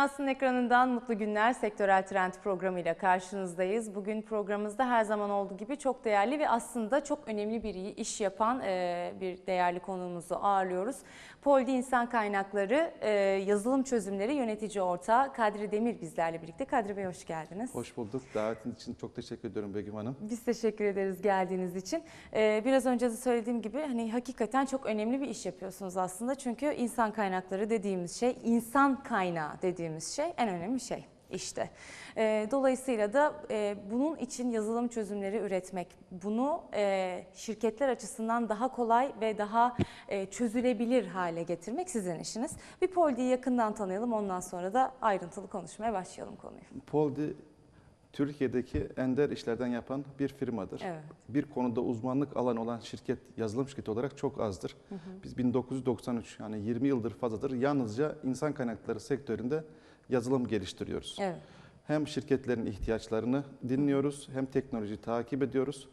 Dünyası'nın ekranından Mutlu Günler Sektörel Trend programıyla karşınızdayız. Bugün programımızda her zaman olduğu gibi çok değerli ve aslında çok önemli bir iş yapan e, bir değerli konuğumuzu ağırlıyoruz. Poldi İnsan Kaynakları e, Yazılım Çözümleri Yönetici Ortağı Kadri Demir bizlerle birlikte. Kadri Bey hoş geldiniz. Hoş bulduk. Davetin için çok teşekkür ediyorum Begüm Hanım. Biz teşekkür ederiz geldiğiniz için. Ee, biraz önce de söylediğim gibi hani hakikaten çok önemli bir iş yapıyorsunuz aslında. Çünkü insan kaynakları dediğimiz şey, insan kaynağı dediğimiz şey en önemli şey işte. Ee, dolayısıyla da e, bunun için yazılım çözümleri üretmek, bunu e, şirketler açısından daha kolay ve daha e, çözülebilir hale getirmek sizin işiniz. Bir Poldi'yi yakından tanıyalım ondan sonra da ayrıntılı konuşmaya başlayalım konuyu. Poldi Türkiye'deki ender işlerden yapan bir firmadır. Evet. Bir konuda uzmanlık alanı olan şirket, yazılım şirketi olarak çok azdır. Biz 1993 yani 20 yıldır fazladır yalnızca insan kaynakları sektöründe yazılım geliştiriyoruz. Evet. Hem şirketlerin ihtiyaçlarını dinliyoruz hem teknolojiyi takip ediyoruz.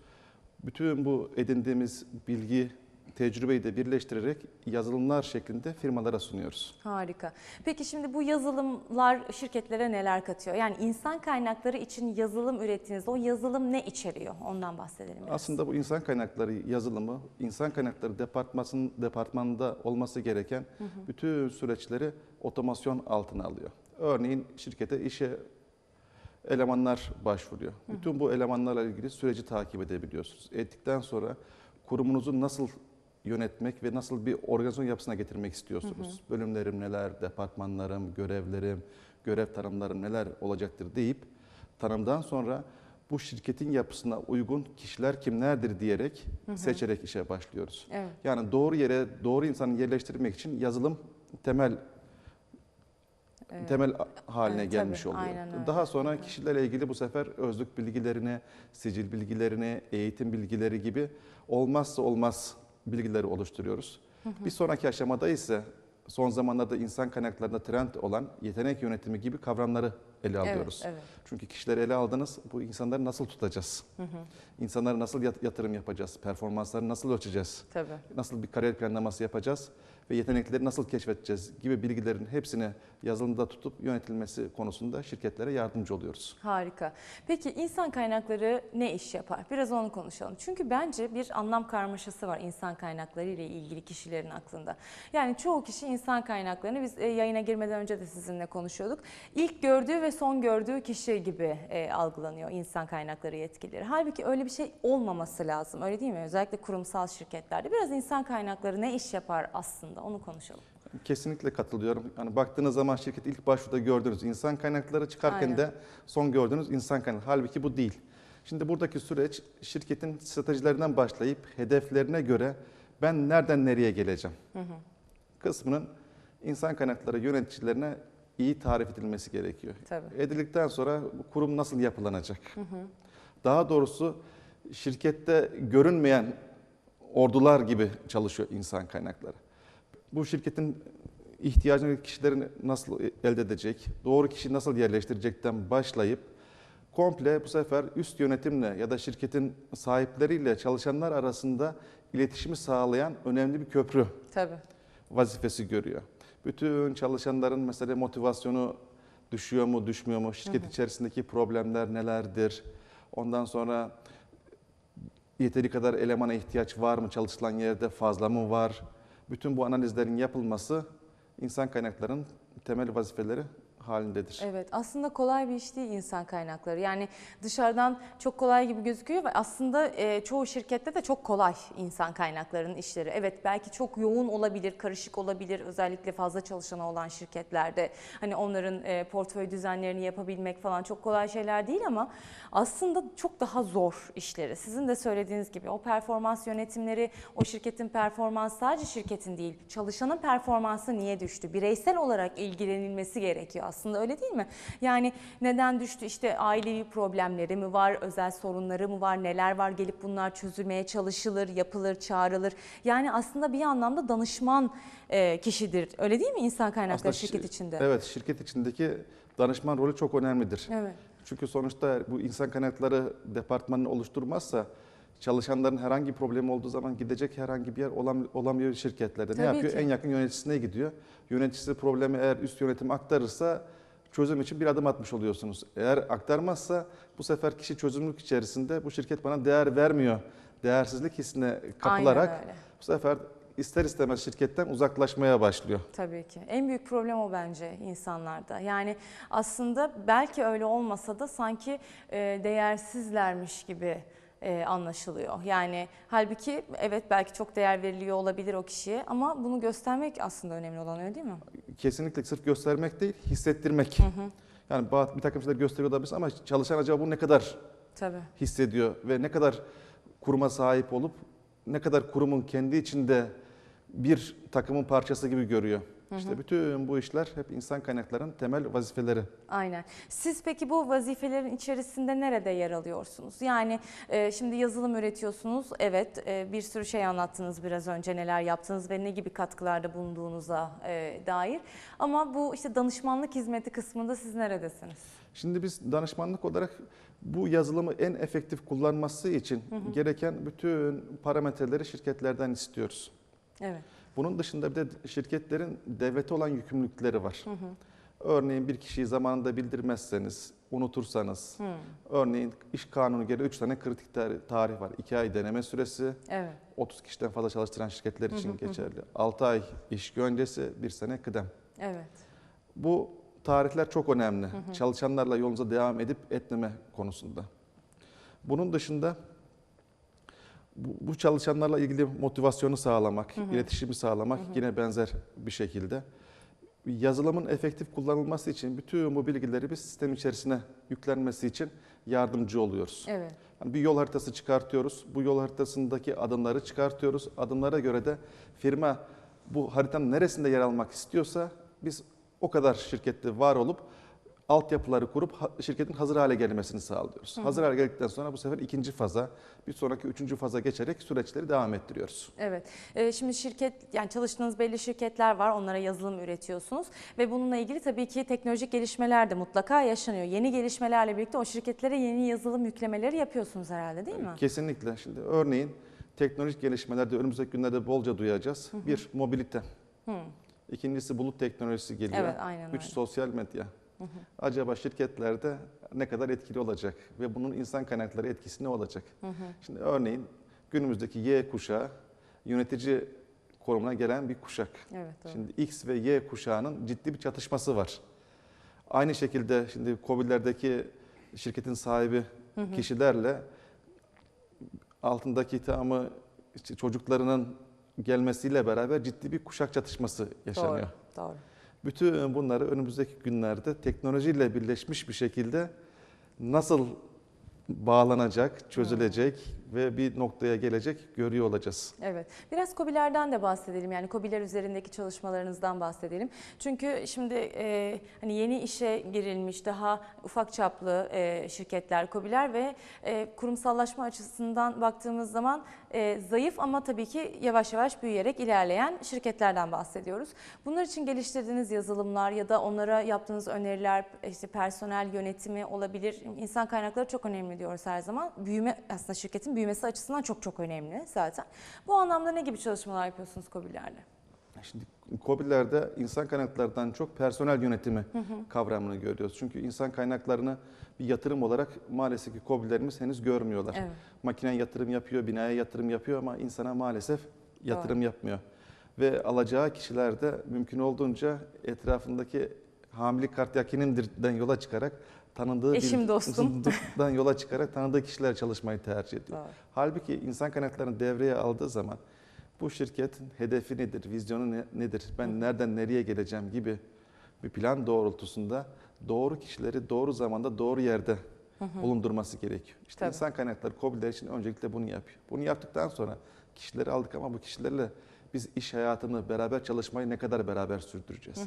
Bütün bu edindiğimiz bilgi, tecrübeyi de birleştirerek yazılımlar şeklinde firmalara sunuyoruz. Harika. Peki şimdi bu yazılımlar şirketlere neler katıyor? Yani insan kaynakları için yazılım ürettiğinizde o yazılım ne içeriyor? Ondan bahsedelim biraz. Aslında bu insan kaynakları yazılımı, insan kaynakları departmanın departmanında olması gereken bütün süreçleri otomasyon altına alıyor. Örneğin şirkete işe elemanlar başvuruyor. Bütün bu elemanlarla ilgili süreci takip edebiliyorsunuz. Ettikten sonra kurumunuzu nasıl yönetmek ve nasıl bir organizasyon yapısına getirmek istiyorsunuz? Bölümlerim neler, departmanlarım, görevlerim, görev tanımlarım neler olacaktır deyip tanımdan sonra bu şirketin yapısına uygun kişiler kimlerdir diyerek seçerek işe başlıyoruz. Evet. Yani doğru yere doğru insanı yerleştirmek için yazılım temel. Temel haline Evet, gelmiş tabii, oluyor. Daha sonra kişilerle ilgili bu sefer özlük bilgilerini, sicil bilgilerini, eğitim bilgileri gibi olmazsa olmaz bilgileri oluşturuyoruz. Bir sonraki aşamada ise son zamanlarda insan kaynaklarında trend olan yetenek yönetimi gibi kavramları ele alıyoruz. Evet, evet. Çünkü kişileri ele aldınız, bu insanları nasıl tutacağız? İnsanlara nasıl yat- yatırım yapacağız? Performanslarını nasıl ölçeceğiz? Tabii. nasıl bir kariyer planlaması yapacağız ve yetenekleri nasıl keşfedeceğiz gibi bilgilerin hepsini yazılımda tutup yönetilmesi konusunda şirketlere yardımcı oluyoruz. Harika. Peki insan kaynakları ne iş yapar? Biraz onu konuşalım. Çünkü bence bir anlam karmaşası var insan kaynakları ile ilgili kişilerin aklında. Yani çoğu kişi insan kaynaklarını biz e, yayına girmeden önce de sizinle konuşuyorduk. İlk gördüğü ve son gördüğü kişi gibi e, algılanıyor insan kaynakları yetkilileri. Halbuki öyle bir şey olmaması lazım. Öyle değil mi? Özellikle kurumsal şirketlerde. Biraz insan kaynakları ne iş yapar aslında? Onu konuşalım. Kesinlikle katılıyorum. Yani baktığınız zaman şirket ilk başvuruda gördüğünüz insan kaynakları çıkarken Aynen. de son gördüğünüz insan kaynakları. Halbuki bu değil. Şimdi buradaki süreç şirketin stratejilerinden başlayıp hedeflerine göre ben nereden nereye geleceğim kısmının insan kaynakları yöneticilerine iyi tarif edilmesi gerekiyor. Tabii. Edildikten sonra bu kurum nasıl yapılanacak? Daha doğrusu şirkette görünmeyen ordular gibi çalışıyor insan kaynakları. Bu şirketin ihtiyacını kişilerin nasıl elde edecek, doğru kişiyi nasıl yerleştirecekten başlayıp komple bu sefer üst yönetimle ya da şirketin sahipleriyle çalışanlar arasında iletişimi sağlayan önemli bir köprü Tabii. vazifesi görüyor. Bütün çalışanların mesela motivasyonu düşüyor mu, düşmüyor mu? Şirket içerisindeki problemler nelerdir? Ondan sonra yeteri kadar elemana ihtiyaç var mı? Çalışılan yerde fazla mı var? Bütün bu analizlerin yapılması insan kaynaklarının temel vazifeleri halindedir. Evet aslında kolay bir iş değil insan kaynakları. Yani dışarıdan çok kolay gibi gözüküyor ve aslında e, çoğu şirkette de çok kolay insan kaynaklarının işleri. Evet belki çok yoğun olabilir, karışık olabilir özellikle fazla çalışanı olan şirketlerde. Hani onların e, portföy düzenlerini yapabilmek falan çok kolay şeyler değil ama aslında çok daha zor işleri. Sizin de söylediğiniz gibi o performans yönetimleri, o şirketin performansı sadece şirketin değil, çalışanın performansı niye düştü? Bireysel olarak ilgilenilmesi gerekiyor aslında öyle değil mi? Yani neden düştü işte ailevi problemleri mi var, özel sorunları mı var, neler var gelip bunlar çözülmeye çalışılır, yapılır, çağrılır. Yani aslında bir anlamda danışman e, kişidir. Öyle değil mi insan kaynakları Aslında şirket şi- içinde? Evet, şirket içindeki danışman rolü çok önemlidir. Evet. Çünkü sonuçta bu insan kaynakları departmanını oluşturmazsa çalışanların herhangi bir problemi olduğu zaman gidecek herhangi bir yer olam- olamıyor şirketlerde. Tabii ne yapıyor? ki. En yakın yöneticisine gidiyor. Yöneticisi problemi eğer üst yönetim aktarırsa çözüm için bir adım atmış oluyorsunuz. Eğer aktarmazsa bu sefer kişi çözümlük içerisinde bu şirket bana değer vermiyor. Değersizlik hissine kapılarak bu sefer ister istemez şirketten uzaklaşmaya başlıyor. Tabii ki. En büyük problem o bence insanlarda. Yani aslında belki öyle olmasa da sanki değersizlermiş gibi e, anlaşılıyor. Yani halbuki evet belki çok değer veriliyor olabilir o kişiye ama bunu göstermek aslında önemli olan öyle değil mi? Kesinlikle sırf göstermek değil, hissettirmek. Yani bazı- bir takım şeyler gösteriyor olabilir ama çalışan acaba bu ne kadar Tabii. hissediyor ve ne kadar kuruma sahip olup ne kadar kurumun kendi içinde bir takımın parçası gibi görüyor. İşte bütün bu işler hep insan kaynaklarının temel vazifeleri. Aynen. Siz peki bu vazifelerin içerisinde nerede yer alıyorsunuz? Yani e, şimdi yazılım üretiyorsunuz. Evet e, bir sürü şey anlattınız biraz önce neler yaptınız ve ne gibi katkılarda bulunduğunuza e, dair. Ama bu işte danışmanlık hizmeti kısmında siz neredesiniz? Şimdi biz danışmanlık olarak bu yazılımı en efektif kullanması için gereken bütün parametreleri şirketlerden istiyoruz. Evet. Bunun dışında bir de şirketlerin devlete olan yükümlülükleri var. Örneğin bir kişiyi zamanında bildirmezseniz, unutursanız, örneğin iş kanunu gereği 3 tane kritik tar- tarih var. 2 ay deneme süresi, Evet. 30 kişiden fazla çalıştıran şirketler için geçerli. 6 ay iş güvencesi, 1 sene kıdem. Evet. Bu tarihler çok önemli. Çalışanlarla yolunuza devam edip etmeme konusunda. Bunun dışında bu, bu çalışanlarla ilgili motivasyonu sağlamak, iletişimi sağlamak yine benzer bir şekilde. Yazılımın efektif kullanılması için bütün bu bilgileri biz sistem içerisine yüklenmesi için yardımcı oluyoruz. Evet. Yani bir yol haritası çıkartıyoruz. Bu yol haritasındaki adımları çıkartıyoruz. Adımlara göre de firma bu haritanın neresinde yer almak istiyorsa biz o kadar şirkette var olup altyapıları kurup şirketin hazır hale gelmesini sağlıyoruz. Hazır hale geldikten sonra bu sefer ikinci faza, bir sonraki üçüncü faza geçerek süreçleri devam ettiriyoruz. Evet. Ee, şimdi şirket yani çalıştığınız belli şirketler var. Onlara yazılım üretiyorsunuz ve bununla ilgili tabii ki teknolojik gelişmeler de mutlaka yaşanıyor. Yeni gelişmelerle birlikte o şirketlere yeni yazılım yüklemeleri yapıyorsunuz herhalde değil mi? Kesinlikle. Şimdi örneğin teknolojik gelişmelerde önümüzdeki günlerde bolca duyacağız. Bir, mobilite. İkincisi bulut teknolojisi geliyor. Evet, aynen Üç, öyle. sosyal medya. Acaba şirketlerde ne kadar etkili olacak ve bunun insan kaynakları etkisi ne olacak? Şimdi örneğin günümüzdeki Y kuşağı yönetici konumuna gelen bir kuşak. Evet. doğru. Şimdi X ve Y kuşağının ciddi bir çatışması var. Aynı şekilde şimdi COBİ'lerdeki şirketin sahibi kişilerle altındaki işte çocuklarının gelmesiyle beraber ciddi bir kuşak çatışması yaşanıyor. Doğru. Doğru. Bütün bunları önümüzdeki günlerde teknolojiyle birleşmiş bir şekilde nasıl bağlanacak, çözülecek ve bir noktaya gelecek görüyor olacağız. Evet. Biraz KOBİ'lerden de bahsedelim. Yani KOBİ'ler üzerindeki çalışmalarınızdan bahsedelim. Çünkü şimdi e, hani yeni işe girilmiş daha ufak çaplı e, şirketler, KOBİ'ler ve e, kurumsallaşma açısından baktığımız zaman e, zayıf ama tabii ki yavaş yavaş büyüyerek ilerleyen şirketlerden bahsediyoruz. Bunlar için geliştirdiğiniz yazılımlar ya da onlara yaptığınız öneriler, işte personel yönetimi olabilir. İnsan kaynakları çok önemli diyoruz her zaman. Büyüme aslında şirketin büyümesi açısından çok çok önemli zaten. Bu anlamda ne gibi çalışmalar yapıyorsunuz KOBİ'lerle? Şimdi COBİ'lerde insan kaynaklarından çok personel yönetimi kavramını görüyoruz. Çünkü insan kaynaklarını bir yatırım olarak maalesef ki COBİ'lerimiz henüz görmüyorlar. Evet. Makine yatırım yapıyor, binaya yatırım yapıyor ama insana maalesef yatırım yapmıyor. Ve alacağı kişiler de mümkün olduğunca etrafındaki hamilelik kartyakinindirden yola çıkarak tanıdığı Eşim, dostum. dostumdan yola çıkarak tanıdığı kişiler çalışmayı tercih ediyor. Doğru. Halbuki insan kaynaklarını devreye aldığı zaman bu şirketin hedefi nedir, vizyonu ne- nedir, ben nereden nereye geleceğim gibi bir plan doğrultusunda doğru kişileri doğru zamanda doğru yerde bulundurması gerekiyor. İşte Tabii. insan kaynakları COBİ'ler için öncelikle bunu yapıyor. Bunu yaptıktan sonra kişileri aldık ama bu kişilerle biz iş hayatını beraber çalışmayı ne kadar beraber sürdüreceğiz?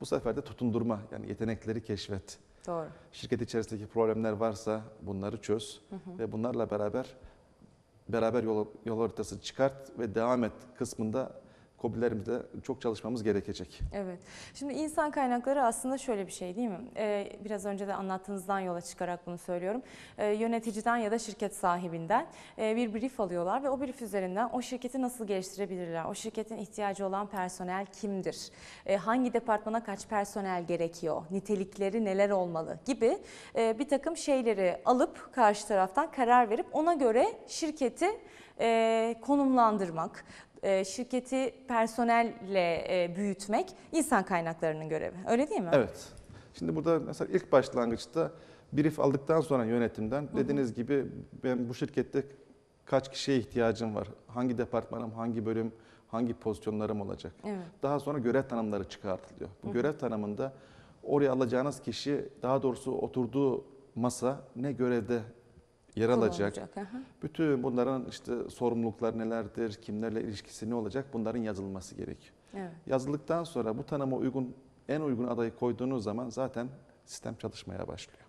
Bu sefer de tutundurma yani yetenekleri keşfet. Doğru. Şirket içerisindeki problemler varsa bunları çöz ve bunlarla beraber beraber yol, yol haritası çıkart ve devam et kısmında KOBİ'lerimizde çok çalışmamız gerekecek. Evet. Şimdi insan kaynakları aslında şöyle bir şey değil mi? Ee, biraz önce de anlattığınızdan yola çıkarak bunu söylüyorum. Ee, yöneticiden ya da şirket sahibinden e, bir brief alıyorlar ve o brief üzerinden o şirketi nasıl geliştirebilirler? O şirketin ihtiyacı olan personel kimdir? Ee, hangi departmana kaç personel gerekiyor? Nitelikleri neler olmalı? Gibi e, bir takım şeyleri alıp karşı taraftan karar verip ona göre şirketi e, konumlandırmak, e, şirketi personelle e, büyütmek insan kaynaklarının görevi. Öyle değil mi? Evet. Şimdi burada mesela ilk başlangıçta brief aldıktan sonra yönetimden dediğiniz gibi ben bu şirkette kaç kişiye ihtiyacım var? Hangi departmanım, hangi bölüm, hangi pozisyonlarım olacak? Evet. Daha sonra görev tanımları çıkartılıyor. Bu görev tanımında oraya alacağınız kişi daha doğrusu oturduğu masa ne görevde yer alacak? Bütün bunların işte sorumluluklar nelerdir, kimlerle ilişkisi ne olacak bunların yazılması gerekiyor. Evet. Yazıldıktan sonra bu tanıma uygun en uygun adayı koyduğunuz zaman zaten sistem çalışmaya başlıyor.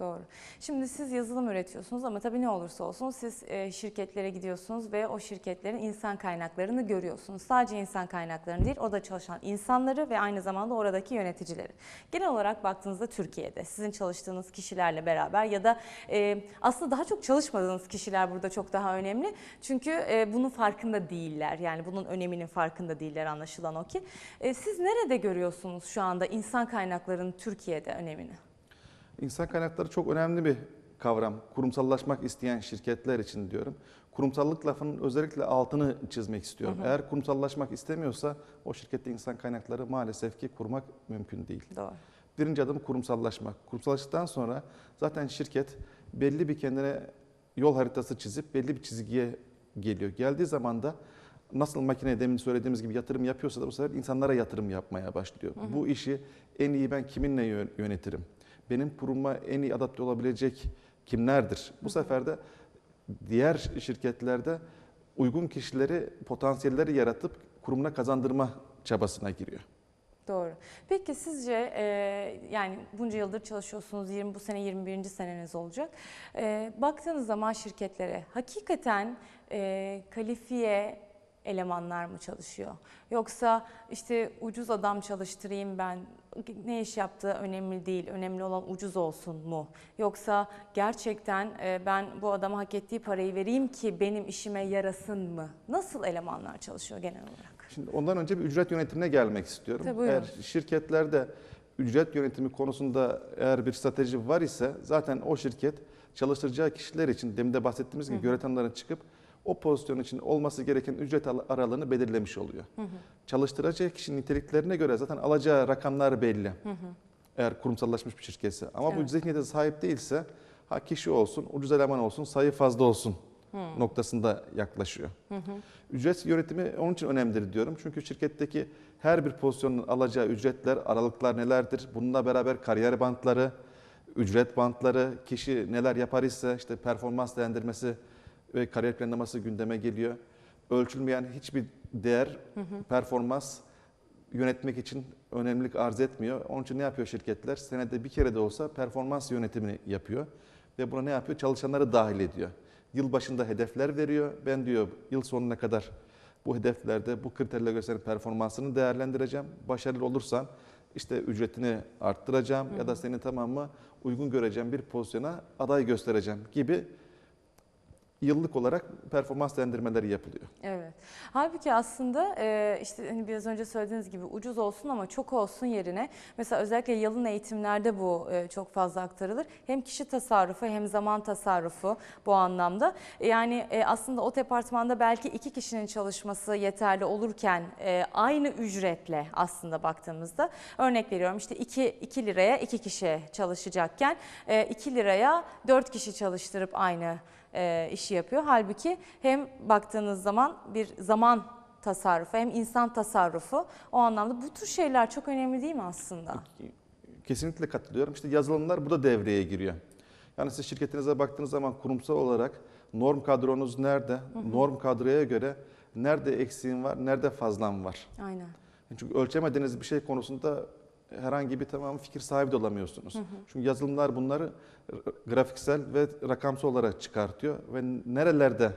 Doğru. Şimdi siz yazılım üretiyorsunuz ama tabii ne olursa olsun siz e, şirketlere gidiyorsunuz ve o şirketlerin insan kaynaklarını görüyorsunuz. Sadece insan kaynaklarını değil, orada çalışan insanları ve aynı zamanda oradaki yöneticileri. Genel olarak baktığınızda Türkiye'de sizin çalıştığınız kişilerle beraber ya da e, aslında daha çok çalışmadığınız kişiler burada çok daha önemli. Çünkü e, bunun farkında değiller. Yani bunun öneminin farkında değiller anlaşılan o ki. Siz nerede görüyorsunuz şu anda insan kaynaklarının Türkiye'de önemini? İnsan kaynakları çok önemli bir kavram. Kurumsallaşmak isteyen şirketler için diyorum. Kurumsallık lafının özellikle altını çizmek istiyorum. Eğer kurumsallaşmak istemiyorsa o şirkette insan kaynakları maalesef ki kurmak mümkün değil. Doğru. Birinci adım kurumsallaşmak. Kurumsallaştıktan sonra zaten şirket belli bir kendine yol haritası çizip belli bir çizgiye geliyor. Geldiği zaman da nasıl makine demin söylediğimiz gibi yatırım yapıyorsa da bu sefer insanlara yatırım yapmaya başlıyor. Bu işi en iyi ben kiminle yö- yönetirim? Benim kuruma en iyi adapte olabilecek kimlerdir? Bu sefer de diğer şirketlerde uygun kişileri, potansiyelleri yaratıp kurumuna kazandırma çabasına giriyor. Doğru. Peki sizce e, yani bunca yıldır çalışıyorsunuz, 20 bu sene 21. seneniz olacak. E, baktığınız zaman şirketlere hakikaten e, kalifiye elemanlar mı çalışıyor? Yoksa işte ucuz adam çalıştırayım ben, ne iş yaptığı önemli değil, önemli olan ucuz olsun mu? Yoksa gerçekten e, ben bu adama hak ettiği parayı vereyim ki benim işime yarasın mı? Nasıl elemanlar çalışıyor genel olarak? Şimdi ondan önce bir ücret yönetimine gelmek istiyorum. Tabii, buyurun. eğer şirketlerde ücret yönetimi konusunda eğer bir strateji var ise zaten o şirket çalıştıracağı kişiler için demin de bahsettiğimiz gibi tanımlarına çıkıp o pozisyon için olması gereken ücret al- aralığını belirlemiş oluyor. Çalıştıracağı kişinin niteliklerine göre zaten alacağı rakamlar belli. Eğer kurumsallaşmış bir şirketse. Ama bu Evet. zihniyete sahip değilse ha kişi olsun, ucuz eleman olsun, sayı fazla olsun noktasında yaklaşıyor. Ücret yönetimi onun için önemlidir diyorum. Çünkü şirketteki her bir pozisyonun alacağı ücretler, aralıklar nelerdir? Bununla beraber kariyer bantları, ücret bantları, kişi neler yapar ise işte performans değerlendirmesi ve kariyer planlaması gündeme geliyor. Ölçülmeyen hiçbir değer, performans yönetmek için önemlilik arz etmiyor. Onun için ne yapıyor şirketler? Senede bir kere de olsa performans yönetimini yapıyor. Ve buna ne yapıyor? Çalışanları dahil ediyor. Yıl başında hedefler veriyor. Ben diyor yıl sonuna kadar bu hedeflerde bu kriterle göre senin performansını değerlendireceğim. Başarılı olursan işte ücretini arttıracağım ya da seni tamamı uygun göreceğim bir pozisyona aday göstereceğim gibi yıllık olarak performans değerlendirmeleri yapılıyor. Evet. Halbuki aslında e, işte hani biraz önce söylediğiniz gibi ucuz olsun ama çok olsun yerine mesela özellikle yalın eğitimlerde bu e, çok fazla aktarılır. Hem kişi tasarrufu hem zaman tasarrufu bu anlamda. E, Yani e, aslında o departmanda belki iki kişinin çalışması yeterli olurken e, aynı ücretle aslında baktığımızda örnek veriyorum işte 2, 2 liraya 2 kişi çalışacakken 2 liraya 4 kişi çalıştırıp aynı e, işi yapıyor. Halbuki hem baktığınız zaman bir zaman tasarrufu hem insan tasarrufu o anlamda bu tür şeyler çok önemli değil mi aslında? Kesinlikle katılıyorum. İşte yazılımlar bu da devreye giriyor. Yani siz şirketinize baktığınız zaman kurumsal olarak norm kadronuz nerede? Norm kadroya göre nerede eksiğin var, nerede fazlan var? Aynen. Çünkü ölçemediğiniz bir şey konusunda herhangi bir tamam fikir sahibi de olamıyorsunuz. Çünkü yazılımlar bunları grafiksel ve rakamsal olarak çıkartıyor ve nerelerde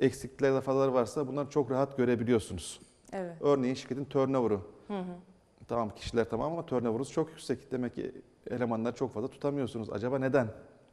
eksiklikler, fazlalar varsa bunları çok rahat görebiliyorsunuz. Evet. Örneğin şirketin turnover'ı. Tamam kişiler tamam ama turnover'ınız çok yüksek. Demek ki elemanları çok fazla tutamıyorsunuz. Acaba neden?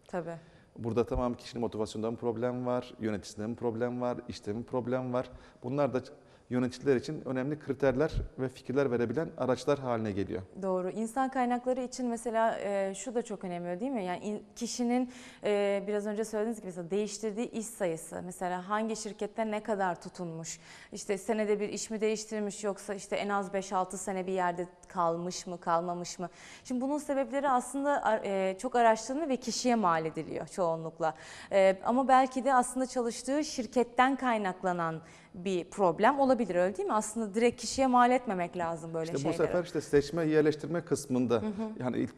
Tabii. Burada tamam kişinin motivasyonunda mı problem var, yöneticisinde mi problem var, işte mi problem var. Bunlar da yöneticiler için önemli kriterler ve fikirler verebilen araçlar haline geliyor. Doğru. İnsan kaynakları için mesela e, şu da çok önemli değil mi? Yani in- kişinin e, biraz önce söylediğiniz gibi mesela değiştirdiği iş sayısı. Mesela hangi şirkette ne kadar tutunmuş? İşte senede bir iş mi değiştirmiş yoksa işte en az 5-6 sene bir yerde kalmış mı kalmamış mı? Şimdi bunun sebepleri aslında e, çok araştırılıyor ve kişiye mal ediliyor çoğunlukla. E, ama belki de aslında çalıştığı şirketten kaynaklanan bir problem olabilir öyle değil mi? Aslında direkt kişiye mal etmemek lazım böyle İşte bu şeyleri. sefer işte seçme yerleştirme kısmında yani ilk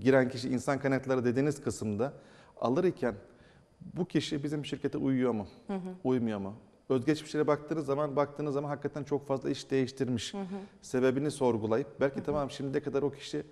giren kişi insan kaynakları dediğiniz kısımda alır iken bu kişi bizim şirkete uyuyor mu? Uymuyor mu? Özgeçmişlere baktığınız zaman baktığınız zaman hakikaten çok fazla iş değiştirmiş. Sebebini sorgulayıp belki tamam şimdiye kadar o kişi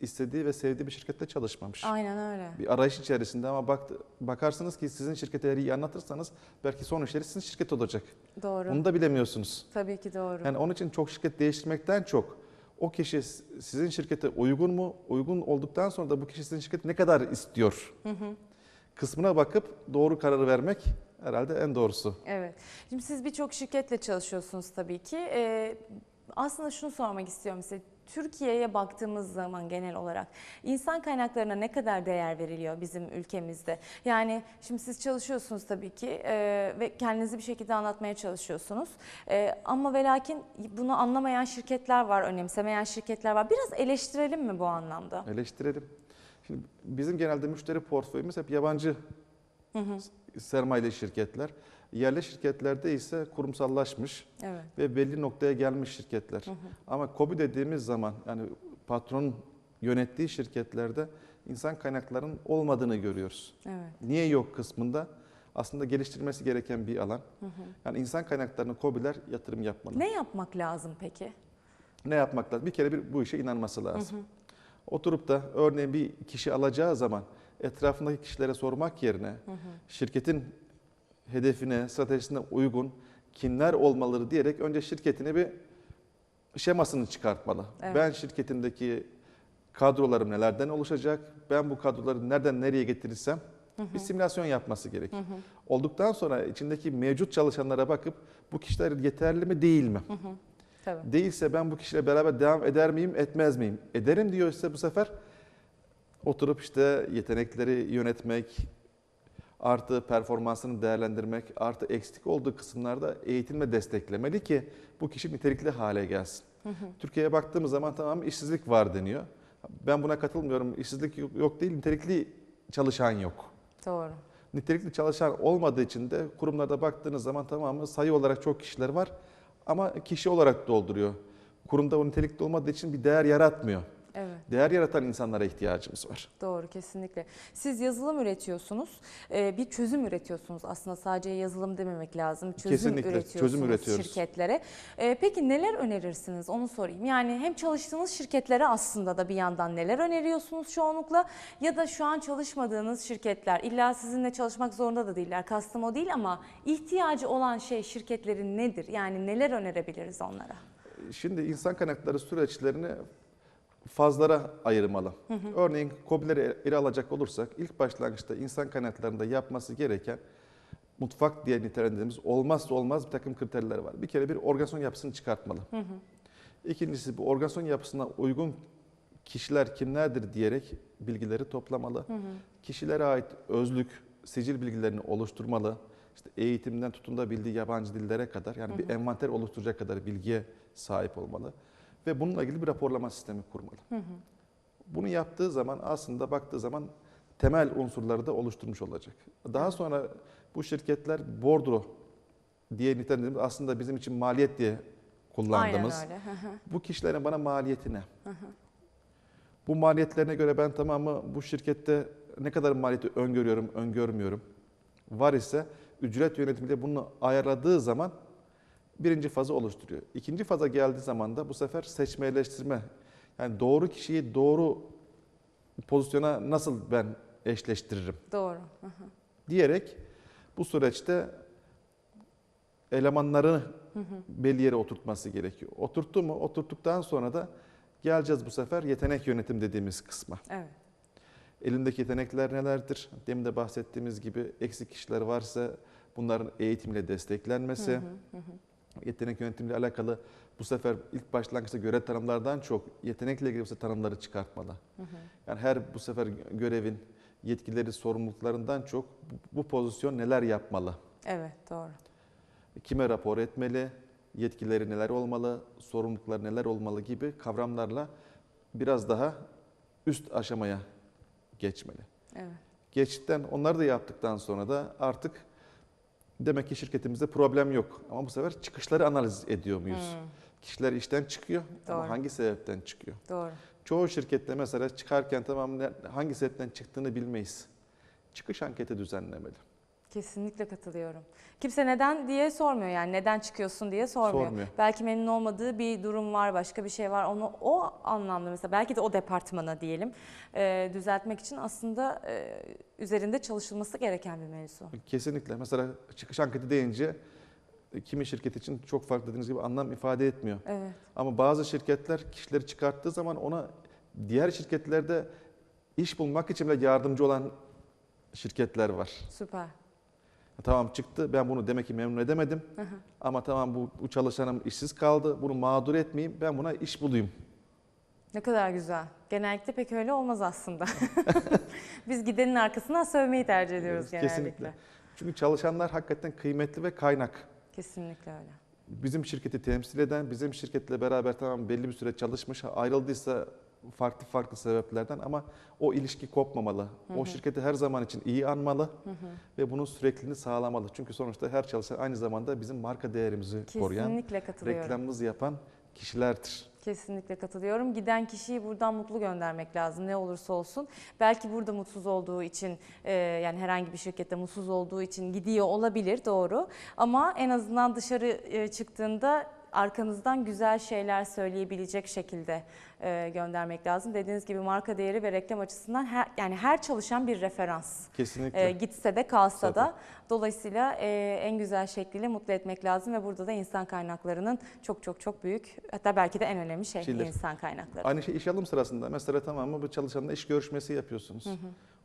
istediği ve sevdiği bir şirkette çalışmamış. Aynen öyle. Bir arayış içerisinde ama bak, bakarsınız ki sizin şirkete eğer iyi anlatırsanız belki son işleri sizin şirket olacak. Doğru. Bunu da bilemiyorsunuz. Tabii ki doğru. Yani onun için çok şirket değiştirmekten çok o kişi sizin şirkete uygun mu? Uygun olduktan sonra da bu kişi sizin şirketi ne kadar istiyor? Kısmına bakıp doğru kararı vermek herhalde en doğrusu. Evet. Şimdi siz birçok şirketle çalışıyorsunuz tabii ki. Ee, aslında şunu sormak istiyorum size. Türkiye'ye baktığımız zaman genel olarak insan kaynaklarına ne kadar değer veriliyor bizim ülkemizde? Yani şimdi siz çalışıyorsunuz tabii ki e, ve kendinizi bir şekilde anlatmaya çalışıyorsunuz. E, ama ve lakin bunu anlamayan şirketler var, önemsemeyen şirketler var. Biraz eleştirelim mi bu anlamda? Eleştirelim. Şimdi bizim genelde müşteri portföyümüz hep yabancı sermayeli şirketler. Yerli şirketlerde ise kurumsallaşmış Evet. ve belli noktaya gelmiş şirketler. Ama KOBİ dediğimiz zaman yani patronun yönettiği şirketlerde insan kaynaklarının olmadığını görüyoruz. Evet. Niye yok kısmında aslında geliştirilmesi gereken bir alan. Yani insan kaynaklarını KOBİ'ler yatırım yapmalı. Ne yapmak lazım peki? Ne yapmak lazım? Bir kere bir bu işe inanması lazım. Oturup da örneğin bir kişi alacağı zaman etrafındaki kişilere sormak yerine şirketin hedefine, stratejisine uygun kimler olmalıdır diyerek önce şirketine bir şemasını çıkartmalı. Evet. Ben şirketimdeki kadrolarım nelerden oluşacak? Ben bu kadroları nereden nereye getirirsem bir simülasyon yapması gerekir. Olduktan sonra içindeki mevcut çalışanlara bakıp bu kişiler yeterli mi değil mi? Tabii. Değilse ben bu kişiyle beraber devam eder miyim, etmez miyim? Ederim diyorsa bu sefer oturup işte yetenekleri yönetmek, artı performansını değerlendirmek, artı eksik olduğu kısımlarda eğitimle desteklemeli ki bu kişi nitelikli hale gelsin. Türkiye'ye baktığımız zaman tamam işsizlik var deniyor. Ben buna katılmıyorum. İşsizlik yok- değil, nitelikli çalışan yok. Doğru. Nitelikli çalışan olmadığı için de kurumlarda baktığınız zaman tamamı sayı olarak çok kişiler var ama kişi olarak dolduruyor. Kurumda o nitelikli olmadığı için bir değer yaratmıyor. Evet. Değer yaratan insanlara ihtiyacımız var. Doğru kesinlikle. Siz yazılım üretiyorsunuz, e, bir çözüm üretiyorsunuz. Aslında sadece yazılım dememek lazım. Çözüm Kesinlikle, üretiyorsunuz çözüm üretiyoruz. şirketlere. E, Peki neler önerirsiniz onu sorayım. Yani hem çalıştığınız şirketlere aslında da bir yandan neler öneriyorsunuz çoğunlukla ya da şu an çalışmadığınız şirketler illa sizinle çalışmak zorunda da değiller. Kastım o değil ama ihtiyacı olan şey şirketlerin nedir? Yani neler önerebiliriz onlara? Şimdi insan kaynakları süreçlerini fazlara ayırmalı. Örneğin KOBİ'leri ele alacak olursak ilk başlangıçta insan kaynaklarında yapması gereken mutfak diye nitelendirdiğimiz olmazsa olmaz bir takım kriterler var. Bir kere bir organizasyon yapısını çıkartmalı. İkincisi bu organizasyon yapısına uygun kişiler kimlerdir diyerek bilgileri toplamalı. Kişilere ait özlük, sicil bilgilerini oluşturmalı. İşte eğitimden tutun da bildiği yabancı dillere kadar yani bir envanter oluşturacak kadar bilgiye sahip olmalı. Ve bununla ilgili bir raporlama sistemi kurmalı. Bunu yaptığı zaman aslında baktığı zaman temel unsurları da oluşturmuş olacak. Daha sonra bu şirketler bordro diye nitelendirdiğimiz aslında bizim için maliyet diye kullandığımız Aynen öyle. Hı hı. bu kişilerin bana maliyeti ne? Bu maliyetlerine göre ben tamamı bu şirkette ne kadar maliyeti öngörüyorum, öngörmüyorum. Var ise ücret yönetimiyle bunu ayarladığı zaman birinci fazı oluşturuyor. İkinci faza geldiği zaman da bu sefer seçme eleştirme. Yani doğru kişiyi doğru pozisyona nasıl ben eşleştiririm Doğru. Hı hı. diyerek bu süreçte elemanlarını belli yere oturtması gerekiyor. Oturttu mu? Oturttuktan sonra da geleceğiz bu sefer yetenek yönetim dediğimiz kısma. Evet. Elindeki yetenekler nelerdir? Demin de bahsettiğimiz gibi eksik kişiler varsa bunların eğitimle desteklenmesi, yetenek yönetimiyle alakalı bu sefer ilk başlangıçta görev tanımlardan çok yetenekle ilgili bu sefer tanımları çıkartmalı. Yani her bu sefer görevin yetkileri, sorumluluklarından çok bu, bu pozisyon neler yapmalı? Evet doğru. Kime rapor etmeli? Yetkileri neler olmalı? Sorumlulukları neler olmalı gibi kavramlarla biraz daha üst aşamaya geçmeli. Evet. Geçtikten onları da yaptıktan sonra da artık demek ki şirketimizde problem yok. Ama bu sefer çıkışları analiz ediyor muyuz? Hmm, Kişiler işten çıkıyor Doğru. ama hangi sebepten çıkıyor? doğru. Çoğu şirkette mesela çıkarken tamam hangi sebepten çıktığını bilmeyiz. Çıkış anketi düzenlemeli. Kesinlikle katılıyorum. Kimse neden diye sormuyor yani neden çıkıyorsun diye sormuyor. Sormuyor. Belki memnun olmadığı bir durum var, başka bir şey var. Onu o anlamda mesela belki de o departmana diyelim e, düzeltmek için aslında e, üzerinde çalışılması gereken bir mevzu. Kesinlikle. Mesela çıkış anketi deyince e, kimi şirket için çok farklı dediğiniz gibi anlam ifade etmiyor. Evet. Ama bazı şirketler kişileri çıkarttığı zaman ona diğer şirketlerde iş bulmak için bile yardımcı olan şirketler var. Süper. Tamam çıktı ben bunu demek ki memnun edemedim Hı hı. ama tamam bu, bu çalışanım işsiz kaldı bunu mağdur etmeyeyim ben buna iş bulayım. Ne kadar güzel. Genellikle pek öyle olmaz aslında. Biz gidenin arkasından sövmeyi tercih ediyoruz genellikle. Kesinlikle. Çünkü çalışanlar hakikaten kıymetli ve kaynak. Kesinlikle öyle. Bizim şirketi temsil eden, bizim şirketle beraber tamam belli bir süre çalışmış, ayrıldıysa farklı farklı sebeplerden ama o ilişki kopmamalı. O şirketi her zaman için iyi anmalı ve bunun sürekliliğini sağlamalı. Çünkü sonuçta her çalışan aynı zamanda bizim marka değerimizi koruyan, Kesinlikle katılıyorum. reklamımızı yapan kişilerdir. Kesinlikle katılıyorum. Giden kişiyi buradan mutlu göndermek lazım ne olursa olsun. Belki burada mutsuz olduğu için e, yani herhangi bir şirkette mutsuz olduğu için gidiyor olabilir doğru. Ama en azından dışarı e, çıktığında arkanızdan güzel şeyler söyleyebilecek şekilde e, göndermek lazım. Dediğiniz gibi marka değeri ve reklam açısından her, yani her çalışan bir referans. Kesinlikle. E, gitse de kalsa Tabii. da dolayısıyla e, en güzel şekliyle mutlu etmek lazım ve burada da insan kaynaklarının çok çok çok büyük hatta belki de en önemli şey Şeyler. insan kaynakları. Aynı şey iş alım sırasında mesela tamam mı bu çalışanla iş görüşmesi yapıyorsunuz.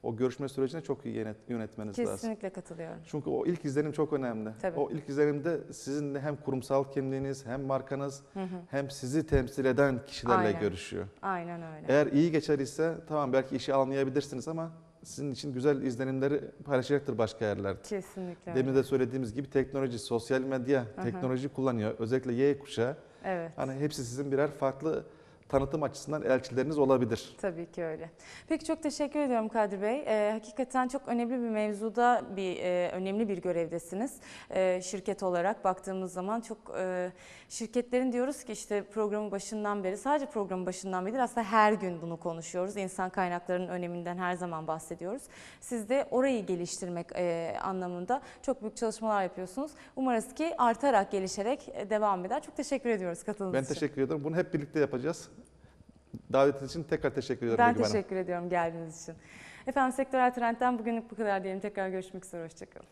O görüşme sürecini çok iyi yönet- yönetmeniz lazım. Kesinlikle katılıyorum. Çünkü o ilk izlenim çok önemli. Tabii. O ilk izlenimde sizin hem kurumsal kimliğiniz hem markanız hem sizi temsil eden kişilerle Aynen. görüşüyor. Aynen öyle. Eğer iyi geçer ise tamam belki işi almayabilirsiniz ama sizin için güzel izlenimleri paylaşacaktır başka yerlerde. Kesinlikle Demin de söylediğimiz gibi teknoloji, sosyal medya, teknoloji kullanıyor. Özellikle Y kuşağı. Evet. Hani hepsi sizin birer farklı tanıtım açısından elçileriniz olabilir. Tabii ki öyle. Peki çok teşekkür ediyorum Kadir Bey. Ee, hakikaten çok önemli bir mevzuda bir e, önemli bir görevdesiniz. Ee, şirket olarak baktığımız zaman çok e, şirketlerin diyoruz ki işte programın başından beri sadece programın başından beri aslında her gün bunu konuşuyoruz. İnsan kaynaklarının öneminden her zaman bahsediyoruz. Siz de orayı geliştirmek e, anlamında çok büyük çalışmalar yapıyorsunuz. Umarız ki artarak, gelişerek e, devam eder. Çok teşekkür ediyoruz katıldığınız Ben için. teşekkür ederim. Bunu hep birlikte yapacağız. Davetiniz için tekrar teşekkür ediyorum. Ben teşekkür ediyorum geldiğiniz için. Efendim Sektörel Trend'den bugünlük bu kadar diyelim. Tekrar görüşmek üzere. Hoşçakalın.